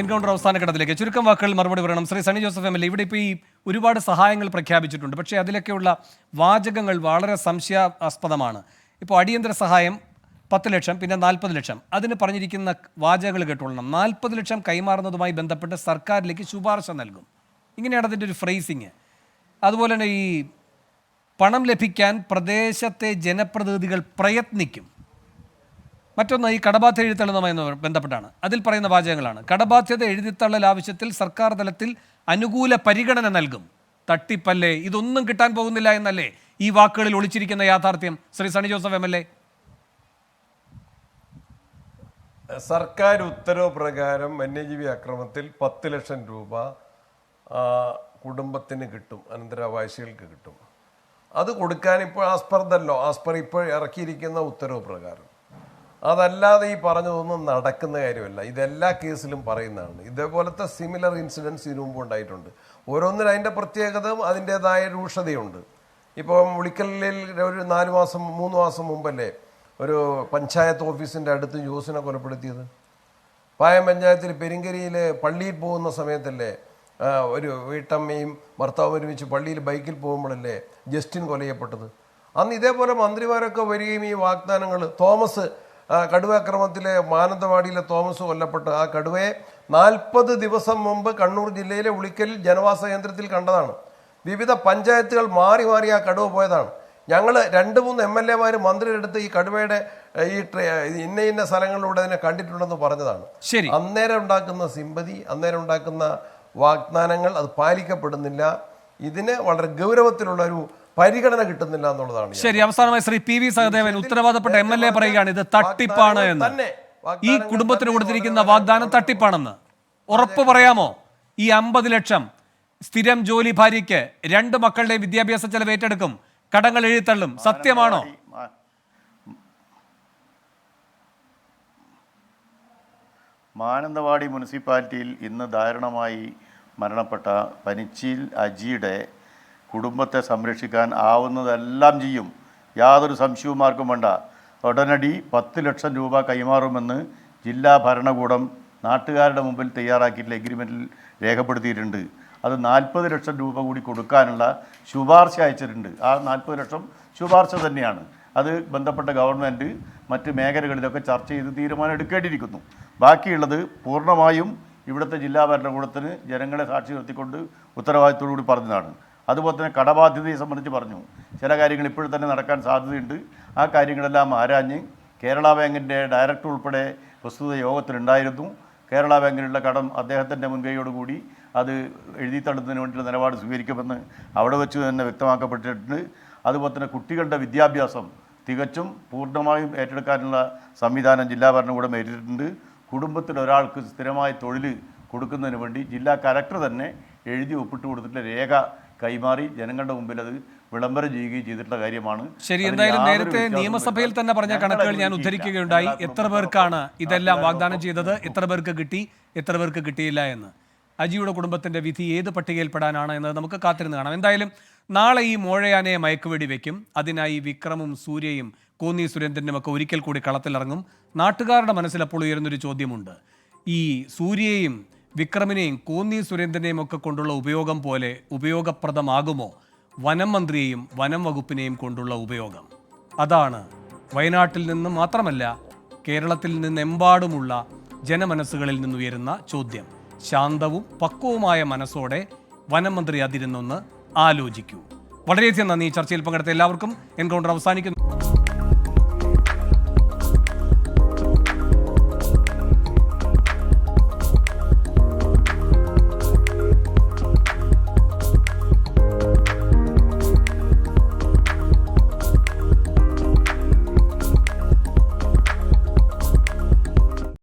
Encounter അവസാന ഘട്ടത്തിലേക്ക്. ചുരുക്കം വാക്കുകൾ മറുപടി പറയണം. ശ്രീ സണി ജോസഫ് എം എൽ ഇവിടെ ഇപ്പോൾ ഈ ഒരുപാട് സഹായങ്ങൾ പ്രഖ്യാപിച്ചിട്ടുണ്ട്. പക്ഷേ അതിലൊക്കെയുള്ള വാചകങ്ങൾ വളരെ സംശയാസ്പദമാണ്. ഇപ്പോൾ അടിയന്തര സഹായം പത്ത് ലക്ഷം പിന്നെ നാൽപ്പത് ലക്ഷം. അതിന് പറഞ്ഞിരിക്കുന്ന വാചകങ്ങൾ കേട്ടോളണം. നാൽപ്പത് ലക്ഷം കൈമാറുന്നതുമായി ബന്ധപ്പെട്ട് സർക്കാരിലേക്ക് ശുപാർശ നൽകും. ഇങ്ങനെയാണ് അതിന്റെ ഒരു ഫ്രേസിങ്. അതുപോലെ തന്നെ ഈ പണം ലഭിക്കാൻ പ്രദേശത്തെ ജനപ്രതിനിധികൾ പ്രയത്നിക്കും. മറ്റൊന്ന് ഈ കടബാധ്യത എഴുതിത്തള്ളുന്നതുമായി ബന്ധപ്പെട്ടാണ്. അതിൽ പറയുന്ന വാചകങ്ങളാണ്. കടബാധ്യത എഴുതിത്തള്ളൽ ആവശ്യത്തിൽ സർക്കാർ തലത്തിൽ അനുകൂല പരിഗണന നൽകും. തട്ടിപ്പല്ലേ? ഇതൊന്നും കിട്ടാൻ പോകുന്നില്ല എന്നല്ലേ ഈ വാക്കുകളിൽ ഒളിച്ചിരിക്കുന്ന യാഥാർത്ഥ്യം? Shri Sunny Joseph M L A. സർക്കാർ ഉത്തരവ് പ്രകാരം വന്യജീവി അക്രമത്തിൽ പത്ത് ലക്ഷം രൂപ കുടുംബത്തിന് കിട്ടും. അനന്തരാവകാശികൾക്ക് കിട്ടും. അത് കൊടുക്കാൻ ഇപ്പോൾ ആസ്പർ ആസ്പർ ഇപ്പോൾ ഇറക്കിയിരിക്കുന്ന ഉത്തരവ് പ്രകാരം. അതല്ലാതെ ഈ പറഞ്ഞതൊന്നും നടക്കുന്ന കാര്യമല്ല. ഇതെല്ലാ കേസിലും പറയുന്നതാണ്. ഇതേപോലത്തെ സിമിലർ ഇൻസിഡൻസ് ഇതിനു മുമ്പ് ഉണ്ടായിട്ടുണ്ട്. ഓരോന്നിനും അതിന്റെ പ്രത്യേകതയും അതിന്റെതായ രൂക്ഷതയുണ്ട്. ഇപ്പം ഉളിക്കലിൽ ഒരു നാല് മാസം മൂന്ന് മാസം മുമ്പല്ലേ ഒരു പഞ്ചായത്ത് ഓഫീസിന്റെ അടുത്ത് ജോസിനെ കൊലപ്പെടുത്തിയത്? പായം പഞ്ചായത്തിൽ പെരിങ്കരിയിൽ പള്ളിയിൽ പോകുന്ന സമയത്തല്ലേ ഒരു വീട്ടമ്മയും ഭർത്താവും ഒരുമിച്ച് പള്ളിയിൽ ബൈക്കിൽ പോകുമ്പോഴല്ലേ ജസ്റ്റിൻ കൊലയപ്പെട്ടത്? അന്ന് ഇതേപോലെ മന്ത്രിമാരൊക്കെ വരികയും ഈ വാഗ്ദാനങ്ങൾ തോമസ് ആ, കടുവ അക്രമത്തിലെ മാനന്തവാടിയിലെ തോമസ് കൊല്ലപ്പെട്ട ആ കടുവയെ നാൽപ്പത് ദിവസം മുമ്പ് കണ്ണൂർ ജില്ലയിലെ ഉളിക്കലിൽ ജനവാസ കേന്ദ്രത്തിൽ കണ്ടതാണ്. വിവിധ പഞ്ചായത്തുകൾ മാറി മാറി ആ കടുവ പോയതാണ്. ഞങ്ങൾ രണ്ട് മൂന്ന് എം എൽ എമാർ മന്ത്രിയുടെ അടുത്ത് ഈ കടുവയുടെ ഈ ഇന്ന ഇന്ന സ്ഥലങ്ങളിലൂടെ അതിനെ കണ്ടിട്ടുണ്ടെന്ന് പറഞ്ഞതാണ്. ശരി. അന്നേരം ഉണ്ടാക്കുന്ന സിമ്പതി അന്നേരം ഉണ്ടാക്കുന്ന വാഗ്ദാനങ്ങൾ അത് പാലിക്കപ്പെടുന്നില്ല. ഇതിന് വളരെ ഗൗരവത്തിലുള്ള ഒരു പരിഗണന കിട്ടുന്നില്ല എന്നുള്ളതാണ് ശരി അവസാനമായി ശ്രീ പി വി സഹദേവൻ ഉത്തരവാദപ്പെട്ട എം എൽ എ പറയുകയാണ് ഇത് തട്ടിപ്പാണ് എന്ന്. ഈ കുടുംബത്തിന് കൊടുത്തിരിക്കുന്ന വാഗ്ദാനം തട്ടിപ്പാണെന്ന്. ഉറപ്പ് പറയാമോ? ഈ അമ്പത് ലക്ഷം സ്ഥിരം ജോലി ഭാര്യയ്ക്ക് രണ്ട് മക്കളുടെ വിദ്യാഭ്യാസ ചെലവ് ഏറ്റെടുക്കും കടങ്ങൾ എഴുതിത്തള്ളും സത്യമാണോ? മാനന്തവാടി മുനിസിപ്പാലിറ്റിയിൽ ഇന്ന് ദാരുണമായി മരണപ്പെട്ട പനിച്ചിൽ അജിയുടെ കുടുംബത്തെ സംരക്ഷിക്കാൻ ആവുന്നതെല്ലാം ചെയ്യും. യാതൊരു സംശയവും ആർക്കും വേണ്ട. ഉടനടി പത്ത് ലക്ഷം രൂപ കൈമാറുമെന്ന് ജില്ലാ ഭരണകൂടം നാട്ടുകാരുടെ മുമ്പിൽ തയ്യാറാക്കിയിട്ടുള്ള എഗ്രിമെന്റിൽ രേഖപ്പെടുത്തിയിട്ടുണ്ട്. അത് നാൽപ്പത് ലക്ഷം രൂപ കൂടി കൊടുക്കാനുള്ള ശുപാർശ അയച്ചിട്ടുണ്ട്. ആ നാൽപ്പത് ലക്ഷം ശുപാർശ തന്നെയാണ്. അത് ബന്ധപ്പെട്ട ഗവൺമെന്റ് മറ്റ് മേഖലകളിലൊക്കെ ചർച്ച ചെയ്ത് തീരുമാനം എടുക്കേണ്ടിയിരിക്കുന്നു. ബാക്കിയുള്ളത് പൂർണമായും ഇവിടുത്തെ ജില്ലാ ഭരണകൂടത്തിന് ജനങ്ങളെ സാക്ഷി നിർത്തിക്കൊണ്ട് ഉത്തരവാദിത്തോടു കൂടി പറഞ്ഞതാണ്. അതുപോലെ തന്നെ കടബാധ്യതയെ സംബന്ധിച്ച് പറഞ്ഞു. ചില കാര്യങ്ങൾ ഇപ്പോഴും തന്നെ നടക്കാൻ സാധ്യതയുണ്ട്. ആ കാര്യങ്ങളെല്ലാം ആരാഞ്ഞ് കേരള ബാങ്കിന്റെ ഡയറക്ടർ ഉൾപ്പെടെ പ്രസ്തുത യോഗത്തിലുണ്ടായിരുന്നു. കേരള ബാങ്കിനുള്ള കടം അദ്ദേഹത്തിന്റെ മുൻകൈയോടുകൂടി അത് എഴുതി തള്ളുന്നതിന് വേണ്ടിയുള്ള നിലപാട് സ്വീകരിക്കുമെന്ന് അവിടെ വെച്ച് തന്നെ വ്യക്തമാക്കപ്പെട്ടിട്ടുണ്ട്. അതുപോലെ തന്നെ കുട്ടികളുടെ വിദ്യാഭ്യാസം തികച്ചും പൂർണമായും ഏറ്റെടുക്കാനുള്ള സംവിധാനം ജില്ലാ ഭരണകൂടം ഏറ്റിട്ടുണ്ട് കുടുംബത്തിൽ ഒരാൾക്ക് സ്ഥിരമായ തൊഴിൽ കൊടുക്കുന്നതിന് വേണ്ടി ജില്ലാ കലക്ടർ തന്നെ എഴുതി ഒപ്പിട്ട് കൊടുത്തിട്ടുള്ള രേഖ കൈമാറി ജനങ്ങളുടെ മുമ്പിൽ അത് വിളംബരം ചെയ്യുകയും ചെയ്തിട്ടുള്ള കാര്യമാണ്. ശരി എന്തായാലും നേരത്തെ നിയമസഭയിൽ തന്നെ പറഞ്ഞ കണക്കുകൾ ഞാൻ ഉദ്ധരിക്കുകയുണ്ടായി. എത്ര പേർക്കാണ് ഇതെല്ലാം വാഗ്ദാനം ചെയ്തത്? എത്ര പേർക്ക് കിട്ടി? എത്ര പേർക്ക് കിട്ടിയില്ല എന്ന്. അജിയുടെ കുടുംബത്തിന്റെ വിധി ഏത് പട്ടികയിൽപ്പെടാനാണ് എന്നത് നമുക്ക് കാത്തിരുന്ന് കാണാം. എന്തായാലും നാളെ ഈ മോഴയാനയെ മയക്കുവെടി വെക്കും. അതിനായി വിക്രമും സൂര്യയും കോന്നി സുരേന്ദ്രനും ഒക്കെ ഒരിക്കൽ കൂടി കളത്തിലിറങ്ങും. നാട്ടുകാരുടെ മനസ്സിൽ അപ്പോൾ ഉയരുന്നൊരു ചോദ്യമുണ്ട്. ഈ സൂര്യയെയും വിക്രമിനെയും കോന്നി സുരേന്ദ്രനെയും ഒക്കെ കൊണ്ടുള്ള ഉപയോഗം പോലെ ഉപയോഗപ്രദമാകുമോ? വനം മന്ത്രിയെയും വനം വകുപ്പിനെയും കൊണ്ടുള്ള ഉപയോഗം. അതാണ് വയനാട്ടിൽ നിന്ന് മാത്രമല്ല കേരളത്തിൽ നിന്നെമ്പാടുമുള്ള ജനമനസ്സുകളിൽ നിന്നുയരുന്ന ചോദ്യം. ശാന്തവും പക്വവുമായ മനസ്സോടെ വനം മന്ത്രി അതിരുന്നൊന്ന് ആലോചിക്കൂ. വളരെയധികം നന്ദി ചർച്ചയിൽ പങ്കെടുത്ത എല്ലാവർക്കും. എൻകൗണ്ടർ അവസാനിക്കുന്നു.